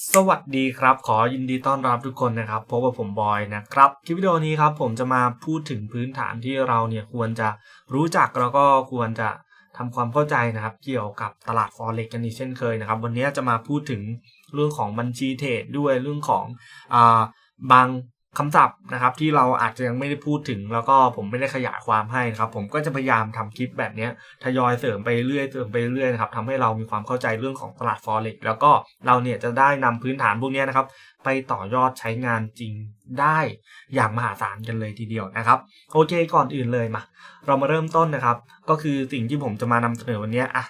สวัสดีครับขอยินดีต้อนรับทุกคนนะครับพบกับผมบอยนะครับคลิปวิดีโอนี้ครับผมจะมาพูดถึงพื้นฐานที่เราเนี่ยควรจะรู้จักแล้วก็ควรจะทำความเข้าใจนะครับ เกี่ยวกับตลาด forex กันอีกเช่นเคยนะครับ วันนี้จะมาพูดถึงเรื่องของบัญชีเทรดด้วยเรื่องของอบาง คำศัพท์นะครับที่เราอาจจะยังไม่ได้พูดถึง แล้วก็ผมไม่ได้ขยายความให้นะครับ ผมก็จะพยายามทำคลิปแบบนี้ทยอยเสริมไปเรื่อยเสริมไปเรื่อยนะครับทำให้เรามีความเข้าใจเรื่องของตลาด forex แล้วก็เราเนี่ยจะได้นำพื้นฐานพวกนี้นะครับ ไปต่อยอดใช้งานจริงได้อย่างมหาศาลกันเลยทีเดียวนะครับ โอเคก่อนอื่นเลยมา เรามาเริ่มต้นนะครับ ก็คือสิ่งที่ผมจะมานำเสนอวันนี้อะ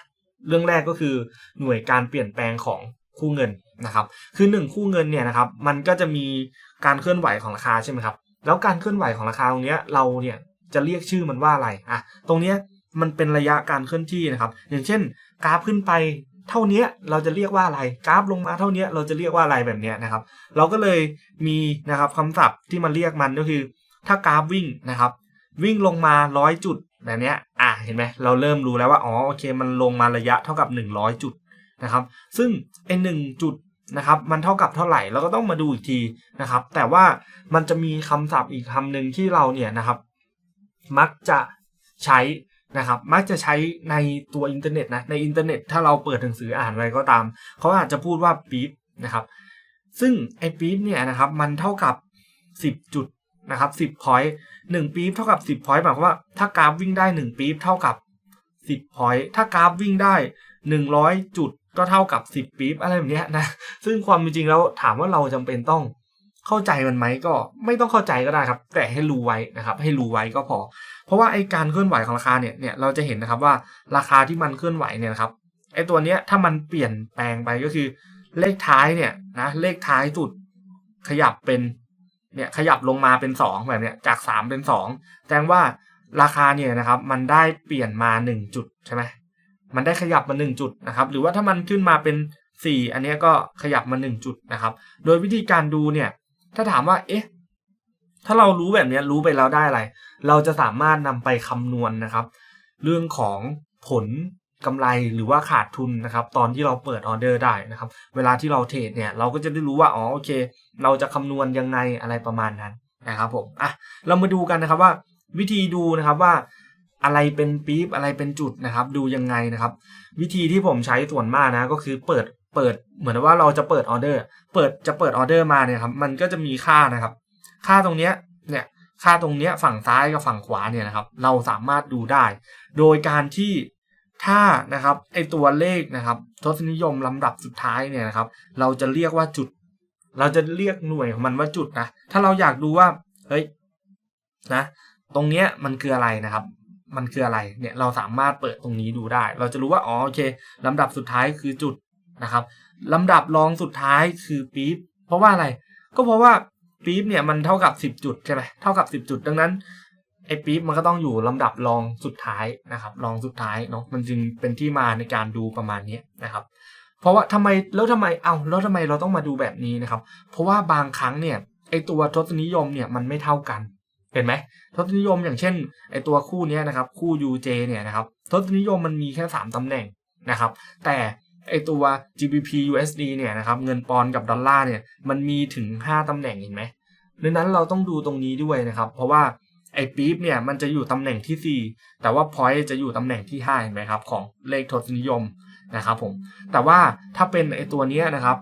เรื่องแรกก็คือหน่วยการเปลี่ยนแปลงของ คู่เงินนะครับ คือหนึ่งคู่เงินเนี่ยนะครับ มันก็จะมีการเคลื่อนไหวของราคาใช่ไหมครับ แล้วการเคลื่อนไหวของราคาตรงเนี้ยเราเนี่ยจะเรียกชื่อมันว่าอะไรอะตรงเนี้ยมันเป็นระยะการเคลื่อนที่นะครับ อย่างเช่น กราฟขึ้นไปเท่านี้เราจะเรียกว่าอะไร กราฟลงมาเท่านี้เราจะเรียกว่าอะไรแบบนี้นะครับ เราก็เลยมีนะครับคำศัพท์ที่มันเรียกมันก็คือ ถ้ากราฟวิ่งนะครับ วิ่งลงมาร้อยจุดแบบเนี้ยอะเห็นไหมเราเริ่มรู้แล้วว่าอ๋อโอเค มันลงมาระยะเท่ากับ 100 จุด นะครับซึ่งไอ้หนึ่งจุดนะครับมันเท่ากับเท่าไหร่เราก็ต้องมาดูอีกทีนะครับ แต่ว่ามันจะมีคำศัพท์อีกคำหนึ่งที่เราเนี่ยนะครับ มักจะใช้นะครับ มักจะใช้ในตัวอินเทอร์เน็ตนะในอินเทอร์เน็ตถ้าเราเปิดหนังสืออ่านอะไรก็ตามเขาอาจจะพูดว่าปี๊บนะครับซึ่งไอ้ปี๊บเนี่ยนะครับมันเท่ากับ 10 จุดนะครับ10 point 1ปี๊บเท่ากับ 10 point หมายความว่าถ้ากราฟวิ่งได้ 1ปี๊บเท่ากับ 10 point ถ้ากราฟวิ่งได้ 100 จุด ก็เท่ากับ 10ปี๊บอะไรแบบเนี้ยนะ ซึ่งความจริงแล้วถามว่าเราจำเป็นต้องเข้าใจมันไหมก็ไม่ต้องเข้าใจก็ได้ครับ แต่ให้รู้ไว้นะครับ ให้รู้ไว้ก็พอ เพราะว่าไอการเคลื่อนไหวของราคาเนี่ยเนี่ยเราจะเห็นนะครับว่าราคาที่มันเคลื่อนไหวเนี่ยนะครับไอตัวเนี้ยถ้ามันเปลี่ยนแปลงไปก็คือ เลขท้ายเนี่ยนะเลขท้ายสุดขยับเป็นเนี่ยขยับลงมาเป็นสองแบบเนี้ยจากสามเป็นสองแสดงว่าราคาเนี่ยนะครับมันได้เปลี่ยนมาหนึ่งจุดใช่ไหม มันได้ขยับมาหนึ่งจุดนะครับหรือว่าถ้ามันขึ้นมาเป็นสี่อันนี้ก็ขยับมาหนึ่งจุดนะครับโดยวิธีการดูเนี่ยถ้าถามว่าเอ๊ะถ้าเรารู้แบบนี้รู้ไปแล้วได้อะไร เราจะสามารถนำไปคำนวณนะครับ เรื่องของผลกำไรหรือว่าขาดทุนนะครับ ตอนที่เราเปิดออเดอร์ได้นะครับ เวลาที่เราเทรดเนี่ยเราก็จะได้รู้ว่าอ๋อโอเค เราจะคำนวณยังไงอะไรประมาณนั้นนะครับผมอะเรามาดูกันนะครับว่า วิธีดูนะครับว่า อะไรเป็นปี๊บอะไรเป็นจุดนะครับ ดูยังไงนะครับ วิธีที่ผมใช้ส่วนมากนะก็คือเปิดเปิดเหมือนว่าเราจะเปิดออเดอร์ เปิดจะเปิดออเดอร์มาเนี่ยครับมันก็จะมีค่านะครับ ค่าตรงเนี้ยเนี่ยค่าตรงเนี้ยฝั่งซ้ายกับฝั่งขวาเนี่ยนะครับ เราสามารถดูได้ โดยการที่ถ้านะครับไอตัวเลขนะครับทศนิยมลำดับสุดท้ายเนี่ยนะครับ เราจะเรียกว่าจุด เราจะเรียกหน่วยของมันว่าจุดนะถ้าเราอยากดูว่าเฮ้ยนะ ตรงเนี้ยมันคืออะไรนะครับ มันคืออะไรเนี่ยเราสามารถเปิดตรงนี้ดูได้ เราจะรู้ว่าอ๋อโอเคลำดับสุดท้ายคือจุดนะครับลำดับรองสุดท้ายคือปี๊บเพราะว่าอะไร ก็เพราะว่าปี๊บเนี่ยมันเท่ากับ 10 จุดใช่ไหมเท่ากับ 10 จุด ดังนั้นไอ้ปี๊บมันก็ต้องอยู่ลำดับรองสุดท้ายนะครับรองสุดท้ายเนาะมันจึงเป็นที่มาในการดูประมาณนี้นะครับเพราะว่าทำไมแล้วทำไมเอาแล้วทำไมเราต้องมาดูแบบนี้นะครับ เพราะว่าบางครั้งเนี่ยไอ้ตัวทศนิยมเนี่ยมันไม่เท่ากัน เห็นไหมทศนิยมอย่างเช่นไอตัวคู่นี้นะครับ คู่ UJ เนี่ยนะครับทศนิยมมันมีแค่ 3 ตำแหน่งนะครับ แต่ไอตัว GBP USD เนี่ยนะครับเงินปอนด์กับดอลลาร์เนี่ยมันมีถึง 5 ตำแหน่งเห็นไหมดังนั้นเราต้องดูตรงนี้ด้วยนะครับ เพราะว่าไอปี๊บเนี่ยมันจะอยู่ตำแหน่งที่ 4 แต่ว่า point จะอยู่ตำแหน่งที่5เห็นไหมครับของเลขทศนิยมนะครับผมแต่ว่าถ้าเป็นไอตัวนี้นะครับ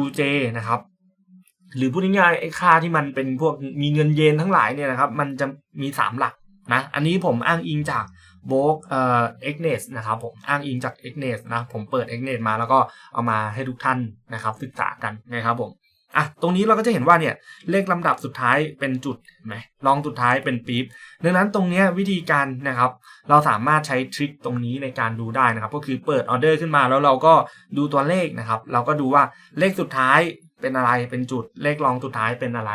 UJ นะครับ หรือพูดง่ายๆไอ้ค่าที่มันเป็นพวกมีเงินเยนทั้งหลายเนี่ยนะครับ มันจะมี 3 หลักนะ อันนี้ผมอ้างอิงจากโบกเอ่อเอ็กเนสนะครับผมอ้างอิงจากเอ็กเนสนะ ผมเปิดเอ็กเนสมาแล้วก็เอามาให้ทุกท่านนะครับ ศึกษากันนะครับผมอะตรงนี้เราก็จะเห็นว่าเนี่ยเลขลำดับสุดท้ายเป็นจุดไหมรองสุดท้ายเป็นปี๊บดังนั้นตรงนี้วิธีการนะครับ เราสามารถใช้ทริคตรงนี้ในการดูได้นะครับ ก็คือเปิดออเดอร์ขึ้นมาแล้วเราก็ดูตัวเลขนะครับ เราก็ดูว่าเลขสุดท้าย เป็นอะไรเป็นจุดเลขรองสุดท้ายเป็นอะไร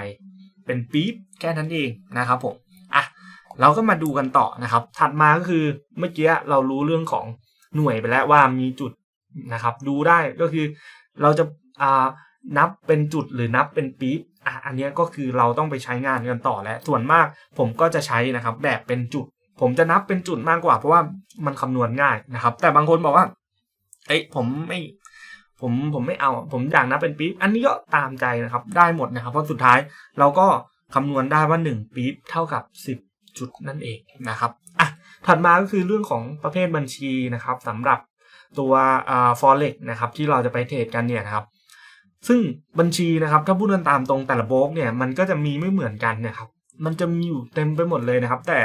เป็นปี๊บแค่นั้นเองนะครับผมอะเราก็มาดูกันต่อนะครับ ถัดมาก็คือเมื่อกี้เรารู้เรื่องของหน่วยไปแล้วว่ามีจุดนะครับ ดูได้ก็คือเราจะอ่านับเป็นจุดหรือนับเป็นปี๊บอะอันนี้ก็คือเราต้องไปใช้งานกันต่อแล้ว ส่วนมากผมก็จะใช้นะครับ แบบเป็นจุด ผมจะนับเป็นจุดมากกว่า เพราะว่ามันคำนวณง่ายนะครับ แต่บางคนบอกว่าเอ้ยผมไม่ ผมผมไม่เอาผมอยากนับเป็นปี๊บอันนี้ก็ตามใจนะครับได้หมดนะครับเพราะสุดท้ายเราก็คำนวณได้ว่า 1 ปี๊บเท่ากับ 10 จุดนั่นเองนะครับอะถัดมาก็คือเรื่องของประเภทบัญชีนะครับสำหรับตัวอ่า forex นะครับที่เราจะไปเทรดกันเนี่ยนะครับซึ่งบัญชีนะครับถ้าพูดกันตามตรงแต่ละโบกเนี่ยมันก็จะมีไม่เหมือนกันนะครับ มันจะมีอยู่เต็มไปหมดเลยนะครับ แต่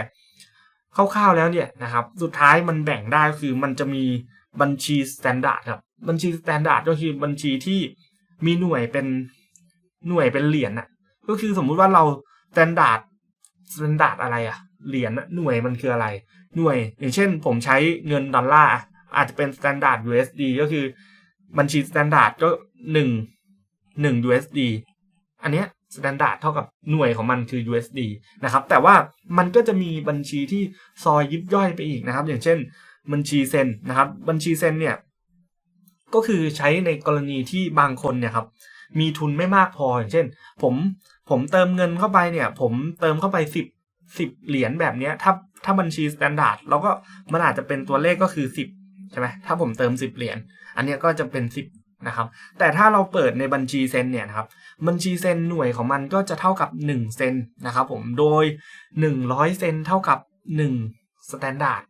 คร่าวๆแล้วเนี่ยนะครับ สุดท้ายมันแบ่งได้คือมันจะมีบัญชีสแตนดาร์ดครับ บัญชีสแตนดาร์ดก็คือบัญชีที่มีหน่วยเป็นหน่วยเป็นเหรียญน่ะก็คือสมมุติว่าเราสแตนดาร์ดสแตนดาร์ดอะไรอะเหรียญน่ะหน่วยมันคืออะไร หน่วย อย่างเช่น ผมใช้เงินดอลลาร์อะอาจจะเป็นสแตนดาร์ด USD ก็คือบัญชีสแตนดาร์ดก็หนึ่งหนึ่ง USD อันเนี้ยสแตนดาร์ดเท่ากับหน่วยของมันคือ USD นะครับ แต่ว่ามันก็จะมีบัญชีที่ซอยยิบย่อยไปอีกนะครับ อย่างเช่น บัญชีเซนนะครับ บัญชีเซนเนี่ย ก็คือใช้ในกรณีที่บางคนเนี่ยครับมีทุนไม่มากพออย่างเช่น ผมผมเติมเงินเข้าไปเนี่ย ผมเติมเข้าไปสิบสิบเหรียญแบบเนี้ยถ้าถ้าบัญชีสแตนดาร์ดเราก็มันอาจจะเป็นตัวเลขก็คือสิบใช่ไหมถ้าผมเติมสิบเหรียญอันนี้ก็จะเป็นสิบนะครับแต่ถ้าเราเปิดในบัญชีเซนเนี่ยนะครับบัญชีเซนหน่วยของมันก็จะเท่ากับ 1 เซนนะครับผมโดย 100 เซนเท่ากับ 1 สแตนดาร์ด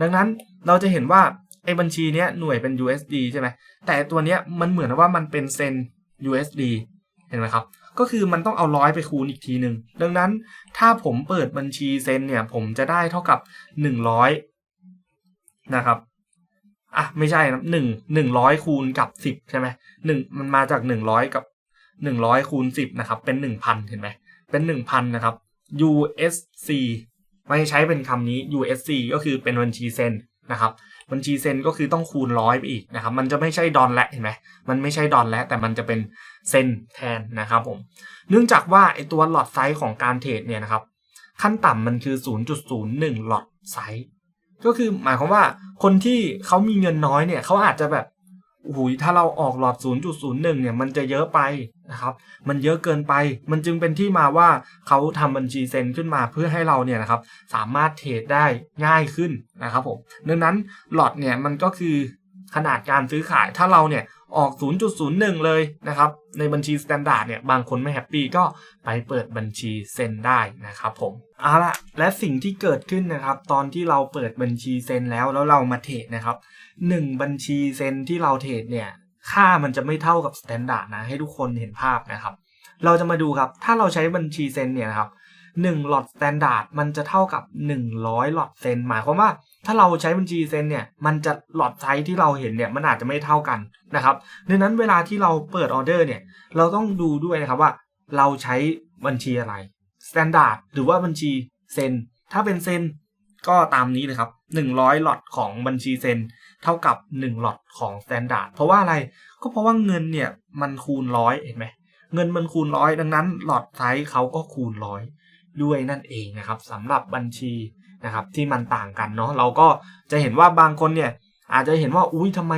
ดังนั้นเราจะเห็นว่า อ้บัญชีเนี้ยหน่วยเป็น USD ใช่ไหมแต่ตัวเนี้ยมันเหมือนว่ามันเป็นเซน USD เห็นไหมครับ ก็คือมันต้องเอาร้อยไปคูณอีกทีหนึ่งดังนั้นถ้าผมเปิดบัญชีเซนเนี่ย ผมจะได้เท่ากับ 100 นะครับอะไม่ใช่นะหนึ่งหนึ่งร้อยคูณกับสิบใช่ไหมหนึ่งมันมาจากหนึ่งร้อยกับหนึ่งร้อยคูณสิบนะครับ เป็นหนึ่งพันเห็นไหมเป็นหนึ่งพันนะครับ USC ไม่ใช้เป็นคำนี้ USC ก็คือเป็นบัญชีเซนนะครับ บัญชีเซนก็คือต้องคูณร้อยไปอีกนะครับ มันจะไม่ใช่ดอลแล้วเห็นไหมมันไม่ใช่ดอลแล้วแต่มันจะเป็นเซนแทนนะครับผม เนื่องจากว่าไอตัวหลอดไซส์ของการเทรดเนี่ยนะครับ ขั้นต่ำมันคือ 0.01 หลอดไซส์ก็คือหมายความว่าคนที่เขามีเงินน้อยเนี่ยเขาอาจจะแบบโอ้โหถ้าเราออกหลอด 0.01 เนี่ย มันจะเยอะไป นะครับมันเยอะเกินไปมันจึงเป็นที่มาว่าเขาทำบัญชีเซ็นขึ้นมาเพื่อให้เราเนี่ยนะครับสามารถเทรดได้ง่ายขึ้นนะครับผมดังนั้นหลอดเนี่ยมันก็คือขนาดการซื้อขายถ้าเราเนี่ยออก 0.01 เลยนะครับในบัญชีสแตนดาร์ดเนี่ยบางคนไม่แฮปปี้ก็ไปเปิดบัญชีเซ็นได้นะครับผมเอาละและสิ่งที่เกิดขึ้นนะครับ ตอนที่เราเปิดบัญชีเซ็นแล้วแล้วเรามาเทรดนะครับหนึ่งบัญชีเซ็นที่เราเทรดเนี่ย ค่ามันจะไม่เท่ากับสแตนดาร์ดนะ ให้ทุกคนเห็นภาพนะครับ เราจะมาดูครับ ถ้าเราใช้บัญชีเซนเนี่ยนะครับหนึ่งหลอดสแตนดาร์ดมันจะเท่ากับ 100หลอดเซนหมายความว่า ถ้าเราใช้บัญชีเซนเนี่ย มันจะหลอดไซส์ที่เราเห็นเนี่ยมันอาจจะไม่เท่ากันนะครับดังนั้นเวลาที่เราเปิดออเดอร์เนี่ย เราต้องดูด้วยนะครับว่า เราใช้บัญชีอะไรสแตนดาร์ดหรือว่าบัญชีเซนถ้าเป็นเซน ก็ตามนี้เลยครับ 100หลอดของบัญชีเซนเท่ากับ 1หลอดของสแตนดาร์ดเพราะว่าอะไรก็เพราะว่าเงินเนี่ยมันคูณร้อยเห็นไหมเงินมันคูณร้อยดังนั้นหลอดไซส์เขาก็คูณร้อยด้วยนั่นเองนะครับสำหรับบัญชีนะครับที่มันต่างกันเนาะเราก็จะเห็นว่าบางคนเนี่ยอาจจะเห็นว่าอุ้ยทำไม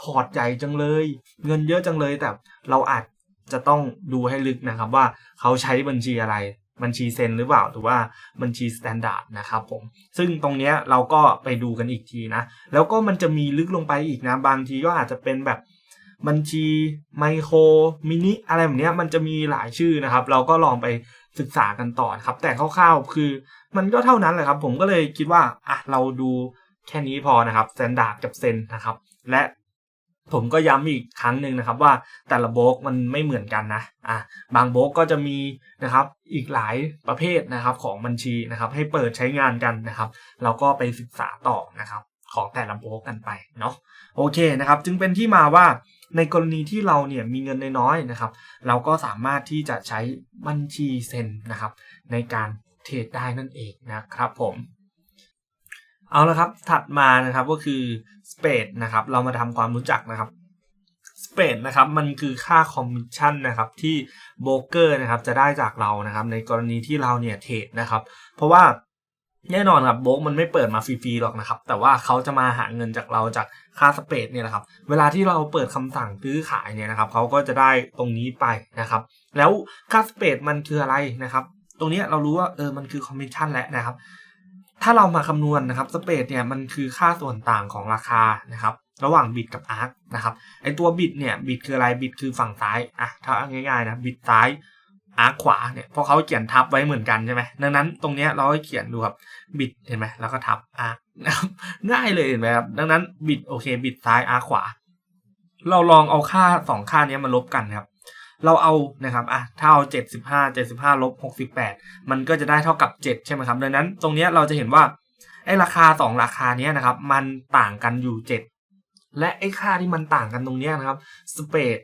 พอร์ตใหญ่จังเลย เงินเยอะจังเลยแต่เราอาจจะต้องดูให้ลึกนะครับว่าเขาใช้บัญชีอะไร บัญชีเซนหรือเปล่าหรือว่าบัญชีสแตนดาร์ดนะครับผมซึ่งตรงนี้เราก็ไปดูกันอีกทีนะ แล้วก็มันจะมีลึกลงไปอีกนะ บางทีก็อาจจะเป็นแบบบัญชีไมโครมินิอะไรแบบนี้มันจะมีหลายชื่อนะครับ เราก็ลองไปศึกษากันต่อครับ แต่คร่าวๆคือมันก็เท่านั้นแหละครับ ผมก็เลยคิดว่าอะเราดูแค่นี้พอนะครับสแตนดาร์ดกับเซนนะครับ และ ผมก็ย้ำอีกครั้งหนึ่งนะครับว่าแต่ละโบกมันไม่เหมือนกันนะอะบางโบกก็จะมีนะครับอีกหลายประเภทนะครับของบัญชีนะครับให้เปิดใช้งานกันนะครับเราก็ไปศึกษาต่อนะครับของแต่ละโบกกันไปเนาะโอเคนะครับ จึงเป็นที่มาว่าในกรณีที่เราเนี่ยมีเงินน้อยๆนะครับ เราก็สามารถที่จะใช้บัญชีเซ็นนะครับ ในการเทรดได้นั่นเองนะครับผม เอาละครับถัดมานะครับก็คือสเปดนะครับเรามาทำความรู้จักนะครับสเปดนะครับมันคือค่าคอมมิชชั่นนะครับที่โบรกเกอร์นะครับจะได้จากเรานะครับในกรณีที่เราเนี่ยเทรดนะครับเพราะว่าแน่นอนครับโบรกมันไม่เปิดมาฟรีๆหรอกนะครับ แต่ว่าเขาจะมาหาเงินจากเราจากค่าสเปดเนี่ยนะครับ เวลาที่เราเปิดคำสั่งซื้อขายเนี่ยนะครับเขาก็จะได้ตรงนี้ไปนะครับ แล้วค่าสเปดมันคืออะไรนะครับ ตรงนี้เรารู้ว่าเออมันคือคอมมิชชั่นแล้วนะครับ ถ้าเรามาคำนวณนะครับสเปดเนี่ยมันคือค่าส่วนต่างของราคานะครับระหว่างบิตกับอาร์คนะครับไอตัวบิตเนี่ยบิตคืออะไรบิตคือฝั่งซ้ายอะถ้าง่ายๆนะบิตซ้ายอาร์คขวาเนี่ยเพราะเขาเขียนทับไว้เหมือนกันใช่ไหมดังนั้นตรงเนี้ยเราเขียนดูครับบิตเห็นไหมแล้วก็ทับอาร์คนะครับง่ายเลยเห็นไหมครับดังนั้นบิตโอเคบิตซ้ายอาร์คขวา เราลองเอาค่าสองค่านี้มาลบกันครับ เราเอานะครับอะถ้าเอาเจ็ดสิบห้าเจ็ดสิบห้าลบหกสิบแปดมันก็จะได้เท่ากับเจ็ดใช่ไหมครับ ดังนั้นตรงนี้เราจะเห็นว่าไอ้ราคาสองราคาเนี้ยนะครับ มันต่างกันอยู่เจ็ดและไอ้ค่าที่มันต่างกันตรงเนี้ยนะครับสเปด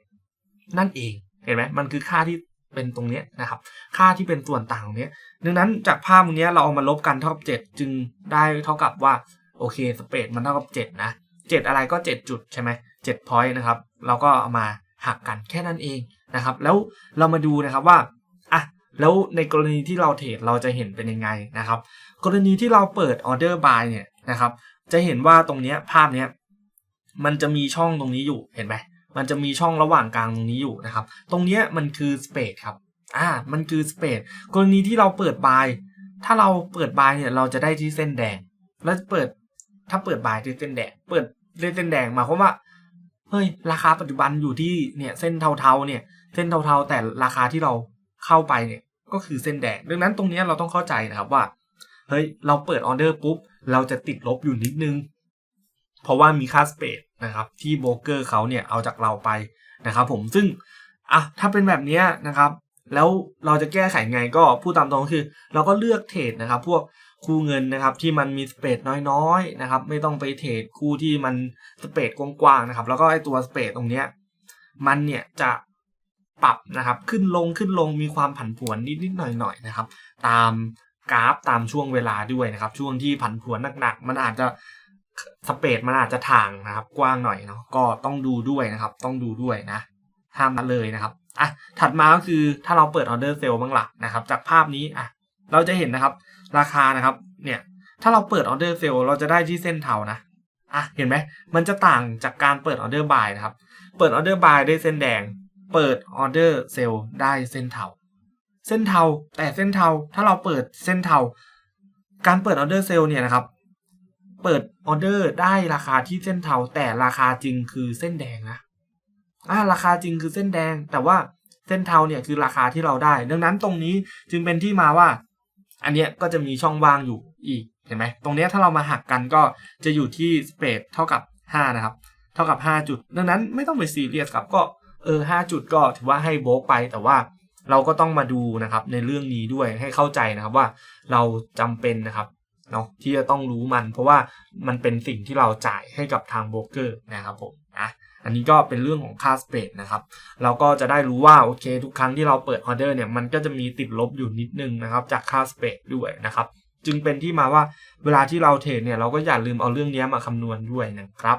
นั่นเองเห็นไหมมันคือค่าที่เป็นตรงเนี้ยนะครับ ค่าที่เป็นส่วนต่างตรงเนี้ยดังนั้นจากภาพตรงเนี้ยเราเอามาลบกันเท่ากับเจ็ดจึงได้เท่ากับว่าโอเคสเปดมันเท่ากับเจ็ดนะเจ็ดอะไรก็เจ็ดจุดใช่ไหมเจ็ดพอยต์นะครับเราก็เอามาหักกันแค่นั้นเอง นะครับ แล้วเรามาดูนะครับว่าอะแล้วในกรณีที่เราเทรดเราจะเห็นเป็นยังไงนะครับ กรณีที่เราเปิดออเดอร์บายเนี่ยนะครับ จะเห็นว่าตรงเนี้ยภาพเนี้ยมันจะมีช่องตรงนี้อยู่เห็นไหมมันจะมีช่องระหว่างกลางตรงนี้อยู่นะครับ ตรงเนี้ยมันคือสเปดครับอ่ามันคือสเปดกรณีที่เราเปิดบายถ้าเราเปิดบายเนี่ยเราจะได้ที่เส้นแดง แล้วเปิดถ้าเปิดบายที่เส้นแดง เปิดเส้นแดงหมายความว่า เฮ้ยราคาปัจจุบันอยู่ที่เนี่ยเส้นเทาๆเนี่ย เส้นเทาๆ แต่ราคาที่เราเข้าไปเนี่ยก็คือเส้นแดง ดังนั้นตรงนี้เราต้องเข้าใจนะครับว่า เฮ้ย เราเปิดออเดอร์ปุ๊บ เราจะติดลบอยู่นิดนึง เพราะว่ามีค่าสเปดนะครับที่โบรกเกอร์เขาเนี่ยเอาจากเราไปนะครับผมซึ่งอะถ้าเป็นแบบนี้นะครับ แล้วเราจะแก้ไขไงก็พูดตามตรงคือ เราก็เลือกเทรดนะครับ พวก คู่เงินนะครับที่มันมีสเปดน้อยๆนะครับไม่ต้องไปเทรดคู่ที่มันสเปดกว้างๆนะครับแล้วก็ไอตัวสเปดตรงเนี้ยมันเนี่ยจะปรับนะครับขึ้นลงขึ้นลงมีความผันผวนนิดๆหน่อยๆนะครับ ตามกราฟตามช่วงเวลาด้วยนะครับ ช่วงที่ผันผวนหนักๆ มันอาจจะสเปดมันอาจจะถ่างนะครับ กว้างหน่อยเนาะก็ต้องดูด้วยนะครับ ต้องดูด้วยนะห้ามละเลยนะครับอะถัดมาก็คือถ้าเราเปิดออเดอร์เซลล์บ้างล่ะนะครับ จากภาพนี้อะ เราจะเห็นนะครับ ราคานะครับ เนี่ย ถ้าเราเปิดออเดอร์เซลเราจะได้ที่เส้นเทานะอะเห็นไหมมันจะต่างจากการเปิดออเดอร์บายนะครับ เปิดออเดอร์บายได้เส้นแดง เปิดออเดอร์เซลได้เส้นเทาเส้นเทาแต่เส้นเทาถ้าเราเปิดเส้นเทาการเปิดออเดอร์เซลเนี่ยนะครับ เปิดออเดอร์ได้ราคาที่เส้นเทาแต่ราคาจริงคือเส้นแดงนะอ่าราคาจริงคือเส้นแดง แต่ว่าเส้นเทาเนี่ยคือราคาที่เราได้ ดังนั้นตรงนี้จึงเป็นที่มาว่า อันเนี้ยก็จะมีช่องว่างอยู่อีกเห็นไหมตรงเนี้ยถ้าเรามาหักกันก็จะอยู่ที่สเปดเท่ากับ 5 นะครับ เท่ากับ 5 จุด ดังนั้นไม่ต้องไปซีเรียสครับก็เออ5จุดก็ถือว่าให้โบกไปแต่ว่าเราก็ต้องมาดูนะครับในเรื่องนี้ด้วยให้เข้าใจนะครับว่าเราจำเป็นนะครับเนาะที่จะต้องรู้มัน เพราะว่ามันเป็นสิ่งที่เราจ่ายให้กับทางโบรกเกอร์นะครับผมนะ อันนี้ก็เป็นเรื่องของค่าสเปดนะครับ เราก็จะได้รู้ว่าโอเค ทุกครั้งที่เราเปิดออเดอร์เนี่ยมันก็จะมีติดลบอยู่นิดนึงนะครับจากค่าสเปดด้วยนะครับจึงเป็นที่มาว่าเวลาที่เราเทรดเนี่ยเราก็อย่าลืมเอาเรื่องนี้มาคำนวณด้วยนะครับ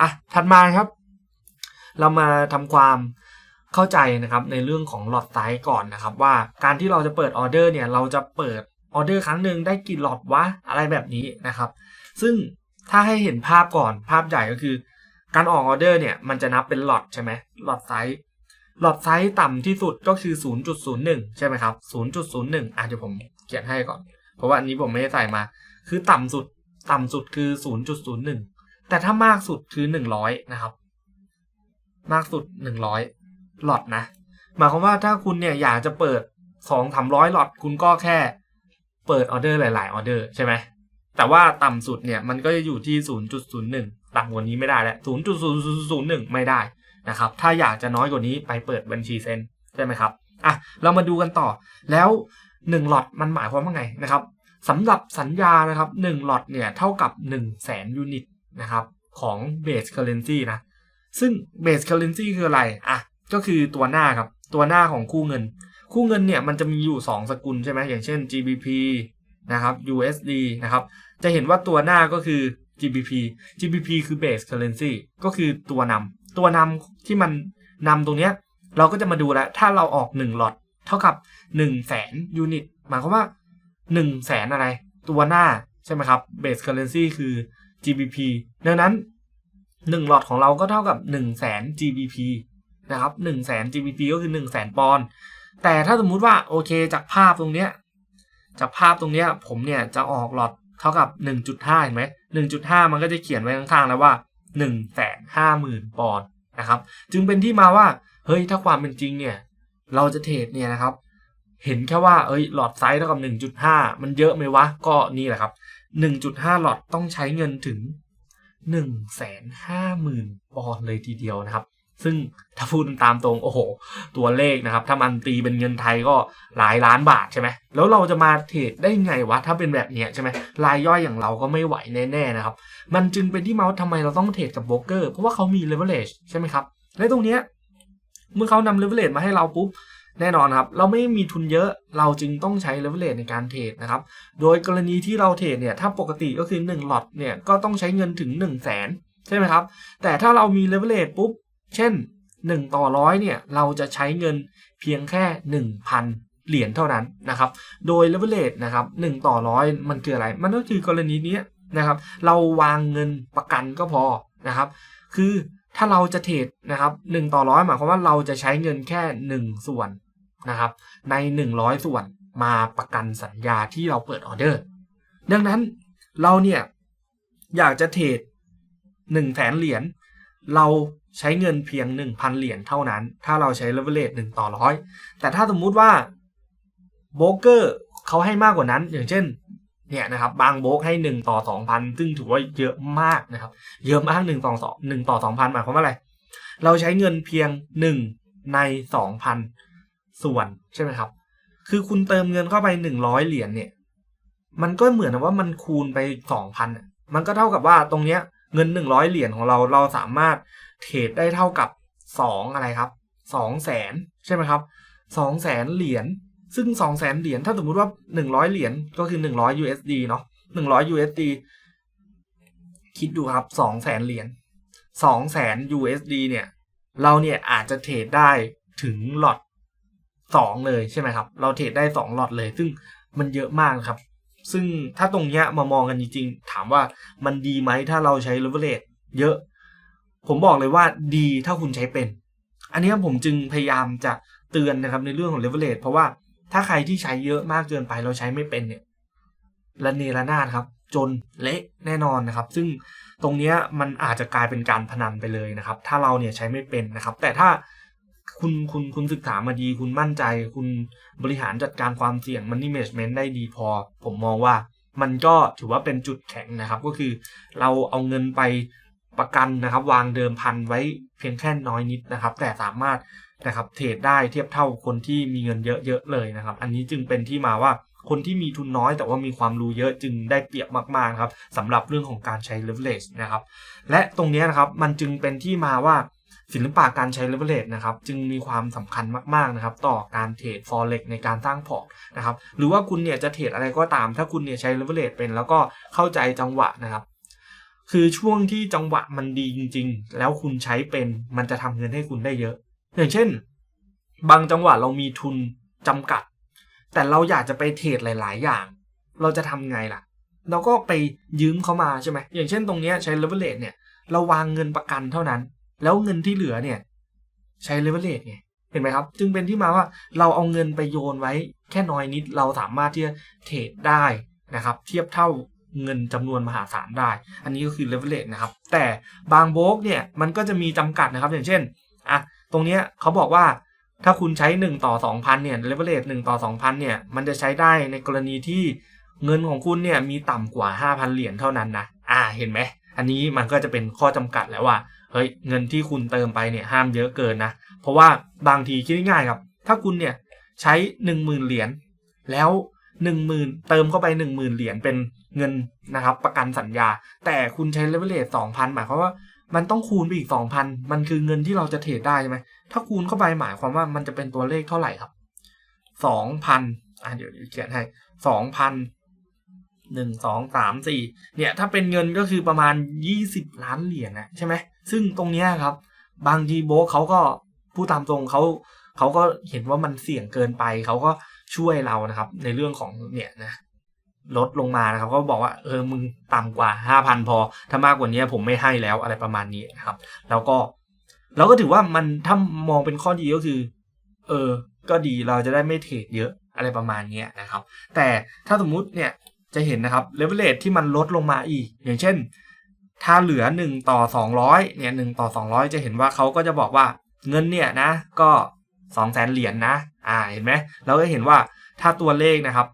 อะถัดมาครับ เรามาทำความเข้าใจนะครับในเรื่องของหลอดไซส์ก่อนนะครับ ว่าการที่เราจะเปิดออเดอร์เนี่ยเราจะเปิดออเดอร์ครั้งหนึ่งได้กี่หลอดวะอะไรแบบนี้นะครับ ซึ่งถ้าให้เห็นภาพก่อนภาพใหญ่ก็คือ การออกออเดอร์เนี่ยมันจะนับเป็นหลอดใช่ไหมหลอดไซส์หลอดไซส์ต่ำที่สุดก็คือ 0.01 ใช่ไหมครับ 0.01อะเดี๋ยวผมเขียนให้ก่อน เพราะว่าอันนี้ผมไม่ได้ใส่มา คือต่ำสุดต่ำสุดคือ 0.01 แต่ถ้ามากสุดคือ 100 นะครับ มากสุด 100 หลอดนะ หมายความว่าถ้าคุณเนี่ยอยากจะเปิด 2 300 หลอดคุณก็แค่เปิดออเดอร์หลาย ๆ ออเดอร์ใช่ไหม แต่ว่าต่ำสุดเนี่ยมันก็จะอยู่ที่ 0.01 ต่ำกว่านี้ไม่ได้แล้ว0.0001ไม่ได้นะครับ ถ้าอยากจะน้อยกว่านี้ไปเปิดบัญชีเซ็นใช่ไหมครับอะเรามาดูกันต่อ แล้ว1หลอดมันหมายความว่าไงนะครับสำหรับสัญญานะครับ1หลอดเนี่ยเท่ากับ1 0 0 0 0แสนยูนิตนะครับของ base currency นะซึ่ง base currency คืออะไรอะก็คือตัวหน้าครับตัวหน้าของคู่เงิน คู่เงินเนี่ยมันจะมีอยู่ 2 สกุลใช่ไหมอย่างเช่น GBP นะครับ USD นะครับจะเห็นว่าตัวหน้าก็คือ GBP GBP คือ base currency ก็คือตัวนำตัวนำที่มันนำตรงเนี้ยเราก็จะมาดูแล้ว ถ้าเราออก1หลอดเท่ากับ1 0 0 0 0แสนยูนิตหมายความว่า1 0 0 0 0แสนอะไร ตัวหน้าใช่ไหมครับ base currency คือ GBP ดังนั้น 1 หลอดของเราก็เท่ากับ1 0 0 0 0แสน GBP นะครับ1 0 0 0 0แสน GBP ก็คือ1 0 0 0 0แสนปอนด์แต่ถ้าสมมุติว่าโอเคจากภาพตรงเนี้ยจากภาพตรงเนี้ยผมเนี่ยจะออกหลอด เท่ากับ 1.5 เห็นไหม 1.5 มันก็จะเขียนไว้ข้างๆแล้วว่า 150,000 ปอนด์นะครับ จึงเป็นที่มาว่า เฮ้ย ถ้าความเป็นจริงเนี่ย เราจะเทรดเนี่ยนะครับ เห็นแค่ว่า เอ้ย หลอดไซส์เท่ากับ 1.5 มันเยอะไหมวะ ก็นี่แหละครับ 1.5 หลอดต้องใช้เงินถึง 150,000 ปอนด์เลยทีเดียวนะครับ ซึ่งถ้าพูดตามตรง โอ้โห ตัวเลขนะครับ ถ้ามันตีเป็นเงินไทยก็หลายล้านบาทใช่ไหมแล้วเราจะมาเทรดได้ไงวะ ถ้าเป็นแบบเนี้ยใช่ไหมรายย่อยอย่างเราก็ไม่ไหวแน่ๆนะครับ มันจึงเป็นที่มาว่าทำไมเราต้องเทรดกับโบรกเกอร์ เพราะว่าเขามี leverage ใช่ไหมครับ และตรงเนี้ยเมื่อเขานำ leverage มาให้เราปุ๊บแน่นอนครับ เราไม่มีทุนเยอะเราจึงต้องใช้ leverage ในการเทรดนะครับ โดยกรณีที่เราเทรดเนี่ย ถ้าปกติก็คือ1หลอตเนี่ย ก็ต้องใช้เงินถึง 1 0 0 0 0แสนใช่ไหมครับ แต่ถ้าเรามี leverage ปุ๊บ เช่น 1 ต่อร้อยเนี่ยเราจะใช้เงินเพียงแค่ 1,000 เหรียญเท่านั้นนะครับ โดย leverage นะครับ1ต่อร้อยมันคืออะไร มันก็คือกรณีนี้นะครับ เราวางเงินประกันก็พอนะครับ คือถ้าเราจะเทรดนะครับ1ต่อร้อยหมายความว่าเราจะใช้เงินแค่ 1 ส่วนนะครับใน 100 ส่วนมาประกันสัญญาที่เราเปิดออเดอร์ ดังนั้นเราเนี่ยอยากจะเทรด1แสนเหรียญเรา ใช้เงินเพียง 1,000 เหรียญเท่านั้น ถ้าเราใช้ leverage 1ต่อร้อยแต่ถ้าสมมุติว่าโบรกเกอร์เขาให้มากกว่านั้น อย่างเช่นเนี่ยนะครับบางโบรกให้ 1 ต่อ 2,000 ซึ่งถือว่าเยอะมากนะครับเยอะมาก1ต่อ2 1ต่อ 2,000 หมายความว่าอะไร เราใช้เงินเพียง 1 ใน 2,000 ส่วนใช่ไหมครับ คือคุณเติมเงินเข้าไป 100 เหรียญเนี่ยมันก็เหมือนว่ามันคูณไป 2,000 มันก็เท่ากับว่าตรงเนี้ยเงิน 100 เหรียญของเราเราสามารถ เทรดได้เท่ากับ 2 อะไรครับ2แสนใช่ไหมครับ2แสนเหรียญซึ่ง2แสนเหรียญถ้าสมมุติว่า 100 เหรียญก็คือ 100 USD เนาะ100 USD คิดดูครับ2แสนเหรียญ2แสน USD เนี่ย เราเนี่ยอาจจะเทรดได้ถึงหลอด2เลยใช่ไหมครับ เราเทรดได้2หลอดเลย ซึ่งมันเยอะมากครับ ซึ่งถ้าตรงเนี้ยมามองกันจริงๆ ถามว่ามันดีไหมถ้าเราใช้ leverage เยอะ ผมบอกเลยว่าดีถ้าคุณใช้เป็น อันนี้ผมจึงพยายามจะเตือนนะครับในเรื่องของ leverage เพราะว่าถ้าใครที่ใช้เยอะมากเกินไปเราใช้ไม่เป็นเนี่ยระเนระนาดครับ จนเละแน่นอนนะครับ ซึ่งตรงนี้มันอาจจะกลายเป็นการพนันไปเลยนะครับ ถ้าเราเนี่ยใช้ไม่เป็นนะครับ แต่ถ้าคุณคุณคุณศึกษามาดี คุณมั่นใจ คุณบริหารจัดการความเสี่ยง money management ได้ดีพอ ผมมองว่ามันก็ถือว่าเป็นจุดแข็งนะครับ ก็คือเราเอาเงินไป ประกันนะครับ วางเดิมพันไว้เพียงแค่น้อยนิดนะครับ แต่สามารถนะครับเทรดได้เทียบเท่าคนที่มีเงินเยอะๆเลยนะครับ อันนี้จึงเป็นที่มาว่าคนที่มีทุนน้อยแต่ว่ามีความรู้เยอะจึงได้เปรียบมากๆครับสำหรับเรื่องของการใช้ leverage นะครับ และตรงนี้นะครับมันจึงเป็นที่มาว่าศิลปะการใช้ leverage นะครับจึงมีความสำคัญมากๆนะครับต่อการเทรด forex ในการสร้างพอร์ตนะครับหรือว่าคุณเนี่ยจะเทรดอะไรก็ตาม ถ้าคุณเนี่ยใช้ leverage เป็น แล้วก็เข้าใจจังหวะนะครับ คือช่วงที่จังหวะมันดีจริง ๆ แล้วคุณใช้เป็นมันจะทำเงินให้คุณได้เยอะ อย่างเช่น บางจังหวะเรามีทุนจำกัด แต่เราอยากจะไปเทรดหลาย ๆ อย่าง เราจะทำไงล่ะ เราก็ไปยืมเขามาใช่ไหมอย่างเช่นตรงนี้ใช้ leverage เนี่ยเราวางเงินประกันเท่านั้น แล้วเงินที่เหลือเนี่ย ใช้ leverage ไงเห็นไหมครับ จึงเป็นที่มาว่าเราเอาเงินไปโยนไว้แค่น้อยนิดเราสามารถที่จะเทรดได้นะครับ เทียบเท่า เงินจำนวนมหาศาลได้ อันนี้ก็คือ leverage นะครับ แต่บางโบรกเนี่ยมันก็จะมีจำกัดนะครับ อย่างเช่นอะตรงเนี้ยเขาบอกว่าถ้าคุณใช้ 1 ต่อ 2,000เนี่ย leverage 1ต่อ 2,000เนี่ยมันจะใช้ได้ในกรณีที่เงินของคุณเนี่ยมีต่ำกว่า 5,000 เหรียญเท่านั้นนะอ่าเห็นไหมอันนี้มันก็จะเป็นข้อจำกัดแล้วว่าเฮ้ยเงินที่คุณเติมไปเนี่ยห้ามเยอะเกินนะ เพราะว่าบางทีคิดง่ายๆครับ ถ้าคุณเนี่ยใช้ 10,000 เหรียญแล้ว 10,000เติมเข้าไป10,000เหรียญเป็นเงินนะครับ ประกันสัญญา แต่คุณใช้ leverage 2,000หมายความว่ามันต้องคูณไปอีก2,000มันคือเงินที่เราจะเทรดได้ใช่ไหมถ้าคูณเข้าไปหมายความว่ามันจะเป็นตัวเลขเท่าไหร่ครับ2,000อะเดี๋ยวเขียนให้2,000หนึ่งสองสามสี่เนี่ยถ้าเป็นเงินก็คือประมาณ20ล้านเหรียญนะใช่ไหมซึ่งตรงเนี้ยครับ บางทีโบเขาก็พูดตามตรงเขาเขาก็เห็นว่ามันเสี่ยงเกินไปเขาก็ ช่วยเรานะครับ ในเรื่องของเนี่ยนะลดลงมานะครับ ก็บอกว่าเออมึงต่ำกว่า 5,000 พอ ถ้ามากกว่านี้ผมไม่ให้แล้วอะไรประมาณนี้นะครับ แล้วก็เราก็ถือว่ามันถ้ามองเป็นข้อดีก็คือ เออ ก็ดีเราจะได้ไม่เทรดเยอะอะไรประมาณนี้นะครับ แต่ถ้าสมมุติเนี่ยจะเห็นนะครับเลเวลเลทที่มันลดลงมาอีก อย่างเช่น ถ้าเหลือ 1 ต่อ 200เนี่ย1ต่อ 200 จะเห็นว่าเขาก็จะบอกว่าเงินเนี่ยนะ ก็2 0 0แสนเหรียญนนะ อ่าเห็นไหมเราก็เห็นว่าถ้าตัวเลขนะครับ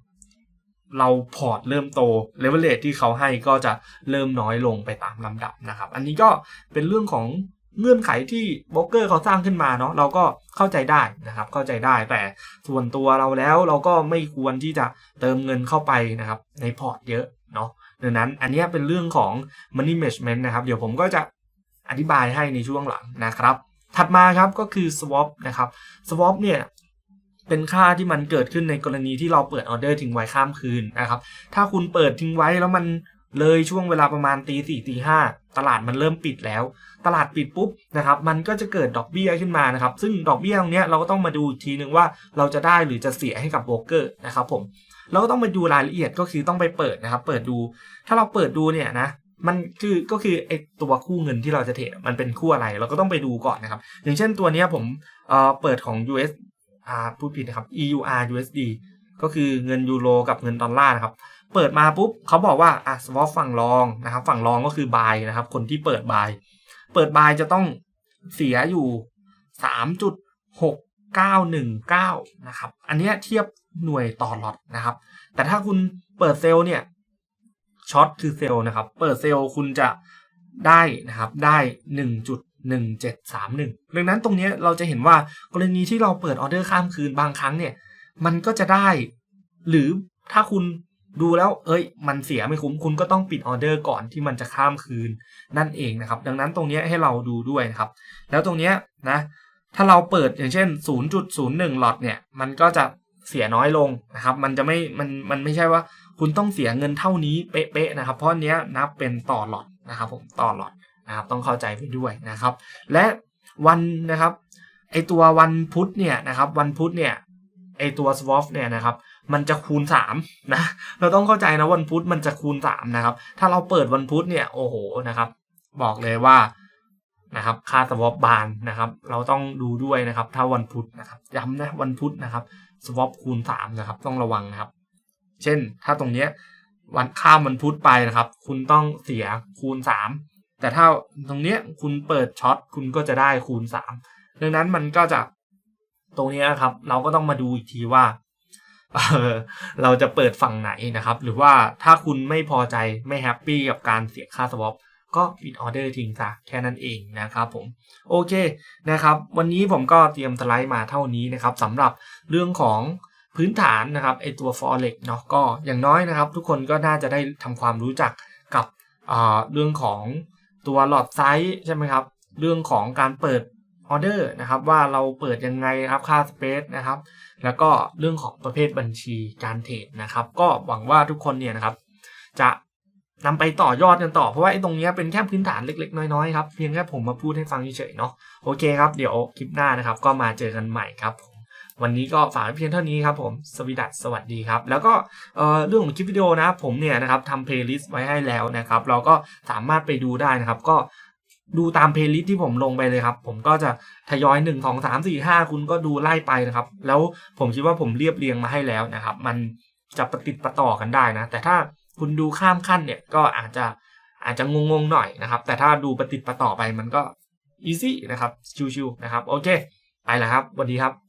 เราพอร์ตเริ่มโตเลเวลเลทที่เขาให้ก็จะเริ่มน้อยลงไปตามลำดับนะครับ อันนี้ก็เป็นเรื่องของเงื่อนไขที่โบรกเกอร์เขาสร้างขึ้นมาเนาะเราก็เข้าใจได้นะครับ เข้าใจได้แต่ส่วนตัวเราแล้วเราก็ไม่ควรที่จะเติมเงินเข้าไปนะครับ ในพอร์ตเยอะเนาะดังนั้นอันนี้เป็นเรื่องของ money management นะครับ เดี๋ยวผมก็จะอธิบายให้ในช่วงหลังนะครับ ถัดมาครับก็คือ swap นะครับ swap เนี่ย เป็นค่าที่มันเกิดขึ้นในกรณีที่เราเปิดออเดอร์ทิ้งไว้ข้ามคืนนะครับ ถ้าคุณเปิดทิ้งไว้แล้วมันเลยช่วงเวลาประมาณตีสี่ตีห้าตลาดมันเริ่มปิดแล้ว ตลาดปิดปุ๊บนะครับมันก็จะเกิดดอกเบี้ยขึ้นมานะครับ ซึ่งดอกเบี้ยตรงนี้เราก็ต้องมาดูอีกทีนึงว่าเราจะได้หรือจะเสียให้กับโบรกเกอร์นะครับผมเราก็ต้องไปดูรายละเอียดก็คือต้องไปเปิดนะครับ เปิดดู ถ้าเราเปิดดูเนี่ยนะมันคือก็คือไอตัวคู่เงินที่เราจะเทรดมันเป็นคู่อะไร เราก็ต้องไปดูก่อนนะครับ อย่างเช่นตัวนี้ผมเอ่อเปิดของ US อ่าพูดผิดนะครับ EUR USD ก็คือเงินยูโรกับเงินดอลลาร์นะครับ เปิดมาปุ๊บเขาบอกว่าอะ swap ฝั่งรองนะครับ ฝั่งรองก็คือ buy นะครับ คนที่เปิด buy เปิด buy จะต้องเสียอยู่3.6919นะครับ อันนี้เทียบหน่วยต่อหลอตนะครับ แต่ถ้าคุณเปิดเซลล์เนี่ยช็อตคือเซลล์นะครับ เปิดเซลล์คุณจะได้นะครับได้1.1731ดั 1731 ดังนั้นตรงนี้เราจะเห็นว่ากรณีที่เราเปิดออเดอร์ข้ามคืนบางครั้งเนี่ย มันก็จะได้ หรือถ้าคุณดูแล้ว เอ้ย มันเสียไม่คุ้ม คุณก็ต้องปิดออเดอร์ก่อนที่มันจะข้ามคืนนั่นเองนะครับ ดังนั้นตรงนี้ให้เราดูด้วยนะครับ แล้วตรงนี้นะ ถ้าเราเปิดอย่างเช่น 0.01 หลอตเนี่ย มันก็จะเสียน้อยลงนะครับ มันจะไม่ มัน มันไม่ใช่ว่า คุณต้องเสียเงินเท่านี้เป๊ะๆนะครับ เพราะเนี้ยนับเป็นต่อหลอดนะครับผม ต่อหลอด นะครับต้องเข้าใจไปด้วยนะครับ และวันนะครับไอตัววันพุธเนี่ยนะครับวันพุธเนี่ยไอตัว swap เนี่ยนะครับมันจะคูณ3นะเราต้องเข้าใจนะวันพุธมันจะคูณ3นะครับถ้าเราเปิดวันพุธเนี่ยโอ้โหนะครับ บอกเลยว่านะครับค่า swap บานนะครับ เราต้องดูด้วยนะครับ ถ้าวันพุธนะครับย้ำนะวันพุธนะครับ swap คูณ3นะครับ ต้องระวังนะครับ เช่นถ้าตรงเนี้ยวันข้ามวันพุธไปนะครับ คุณต้องเสียคูณ3 แต่ถ้าตรงเนี้ยคุณเปิดช็อตคุณก็จะได้คูณ3ดังนั้นมันก็จะตรงนี้นะครับ เราก็ต้องมาดูอีกทีว่าเเราจะเปิดฝั่งไหนนะครับ หรือว่าถ้าคุณไม่พอใจไม่แฮปปี้กับการเสียค่า swap ก็ปิดออเดอร์ทิ้งซะแค่นั้นเองนะครับผมโอเคนะครับ วันนี้ผมก็เตรียมสไลด์มาเท่านี้นะครับสำหรับเรื่องของพื้นฐานนะครับไอตัว forex เนาะก็อย่างน้อยนะครับ ทุกคนก็น่าจะได้ทำความรู้จักกับเรื่องของ ตัวหลอดไซส์ใช่ไหมครับ เรื่องของการเปิดออเดอร์นะครับว่าเราเปิดยังไงครับค่าสเปซนะครับ แล้วก็เรื่องของประเภทบัญชีการเทรดนะครับ ก็หวังว่าทุกคนเนี่ยนะครับ จะนำไปต่อยอดกันต่อเพราะว่าไอ้ตรงนี้เป็นแค่พื้นฐานเล็กๆ น้อยๆครับเพียงแค่ผมมาพูดให้ฟังเฉยๆเนาะโอเคครับเดี๋ยวคลิปหน้านะครับ ก็มาเจอกันใหม่ครับผม วันนี้ก็ฝากเพียงเท่านี้ครับผมสวีดัสสวัสดีครับ แล้วก็เรื่องของคลิปวิดีโอนะผมเนี่ยนะครับทำเพลย์ลิสต์ไว้ให้แล้วนะครับ เราก็สามารถไปดูได้นะครับ ก็ดูตามเพลย์ลิสต์ที่ผมลงไปเลยครับ ผมก็จะทยอย1 2 3 4 5 คุณก็ดูไล่ไปนะครับ แล้วผมคิดว่าผมเรียบเรียงมาให้แล้วนะครับ มันจะประติดประต่อกันได้นะ แต่ถ้าคุณดูข้ามขั้นเนี่ยก็อาจจะอาจจะงงๆหน่อยนะครับ แต่ถ้าดูประติดประต่อไปมันก็อีซี่นะครับชิวๆนะครับโอเคไปแล้วครับสวัสดีครับ